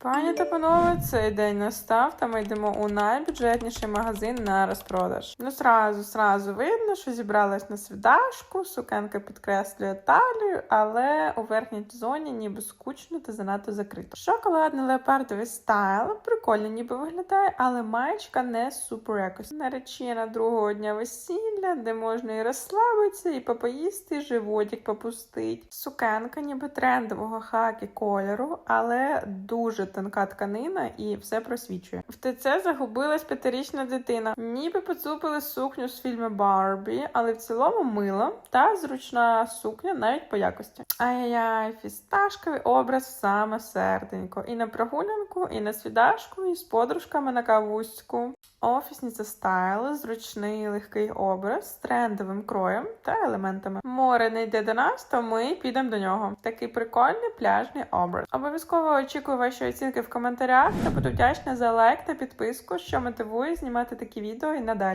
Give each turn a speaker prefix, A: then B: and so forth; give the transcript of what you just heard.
A: Пані та панове, цей день настав, та ми йдемо у найбюджетніший магазин на розпродаж. Ну, сразу, сразу видно, що зібралась на свідашку, сукенка підкреслює талію, але у верхній зоні ніби скучно та занадто закрито. Шоколадний леопардовий стайл, прикольно ніби виглядає, але маєчка не супер якось. Наречена другого дня весілля, де можна і розслабитися, і попоїсти, і животик попустить. Сукенка ніби трендового хакі кольору, але дуже тонка тканина і все просвічує. В ТЦ загубилась п'ятирічна дитина. Ніби поцупили сукню з фільму Барбі, але в цілому мило та зручна сукня навіть по якості. Ай-яй, фісташковий образ саме серденько. І на прогулянку, і на свідашку, і з подружками на кавуську. Офісниця стайл, зручний легкий образ з трендовим кроєм та елементами. Море не йде до нас, то ми підемо до нього. Такий прикольний пляжний образ. Обов'язково очікую ваші оцінки в коментарях та буду вдячна за лайк та підписку, що мотивує знімати такі відео і надалі.